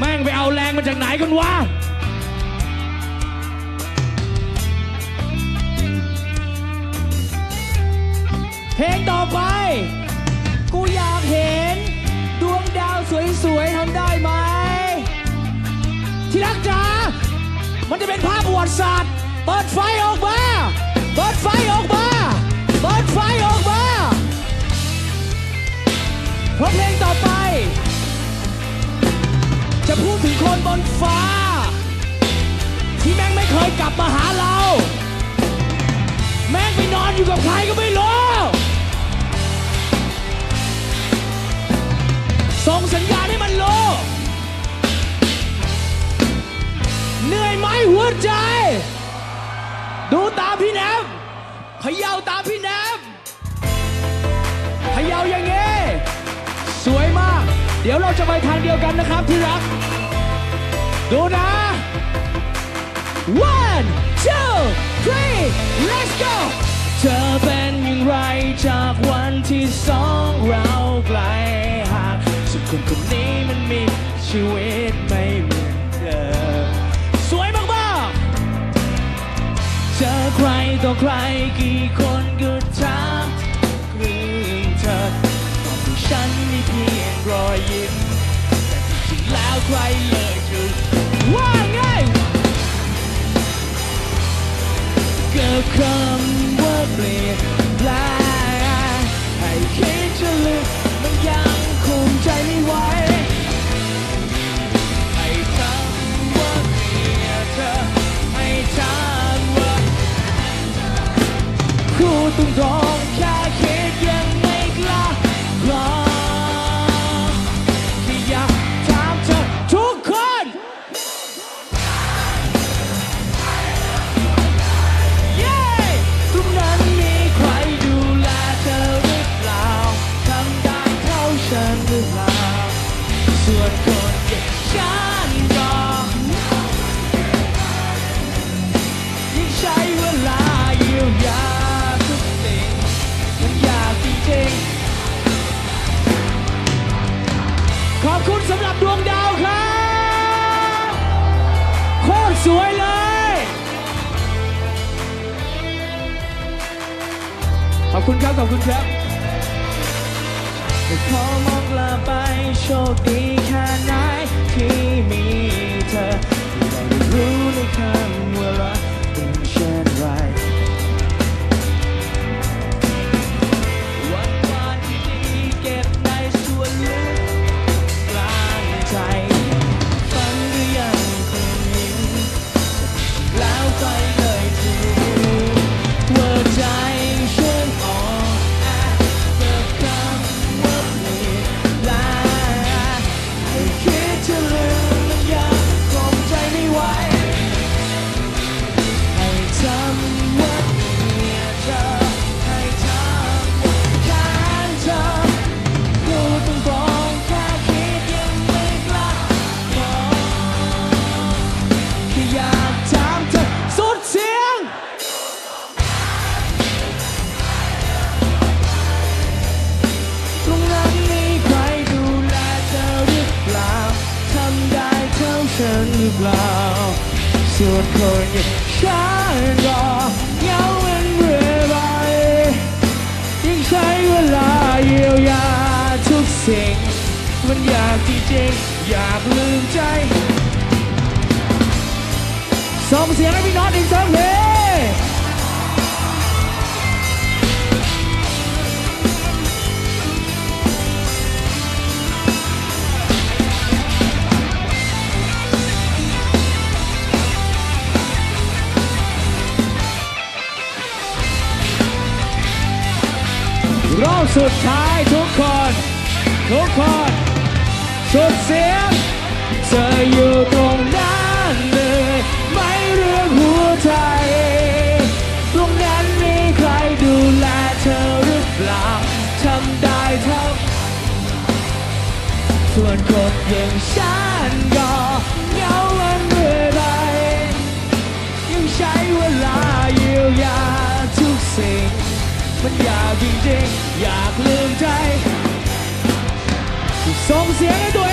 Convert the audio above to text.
แม่งไปเอาแรงมาจากไหนกันวะเพลงต่อไป กูอยากเห็น ดวงดาวสวยๆทำได้ไหม ที่รักจ๋ามันจะเป็นภาพประวัติศาสตร์ เปิดไฟออกมา เปิดไฟออกมา เปิดไฟออกมาเพราะเพลงต่อไป จะพูดถึงคนบนฟ้า ที่แม่งไม่เคยกลับมาหาเรา แม่งไปนอนอยู่กับใครก็ไม่รู้ ส่งสัญญาณให้มันรู้เหนื่อยไหมหัวใจ ดูตามพี่แนมเขย่าตามพี่แนมเขย่าอย่างงี้สวยมาก เดี๋ยวเราจะไปทางเดียวกันนะครับที่รัก ดูนะ one two three let's go เธอเป็นอย่างไรจากวันที่สองเราไกลห่างส่วนคนคนนี้มันมีชีวิตไม่เหมือนเดิมสวยมากๆเจอใครต่อใครกี่คนก็ถามเรื่องเธอ ฉันมีเพียงรอยยิ้มแต่จริงๆแล้วใครเลยจะว่าไงกับคำว่าเปลี่ยนแปลงให้คิดจะลึกมันยังคุมใจไม่ไหวให้คำว่าเกลียดเธอให้ทานว่าคู่ต้องรอ สวยเลย ขอบคุณครับ ขอบคุณครับขอมองลาไปโชคดี ฉันหรือเปล่าส่วนคนอย่างฉันก็เหงาเป็นเรื่อยไปยังใช้เวลาเยียวยาทุกสิ่ง มันอยากจริงๆอยากลืมใจส่งเสียงให้พี่น้องอีกสักเพลง สุดท้ายทุกคน ทุกคนสุดเสียงเธออยู่ตรงนั้นเลยไม่เรื่องหัวใจ ตรงนั้นมีใครดูแลเธอหรือเปล่าทำได้เท่าส่วนคนอย่างฉัน ใจส่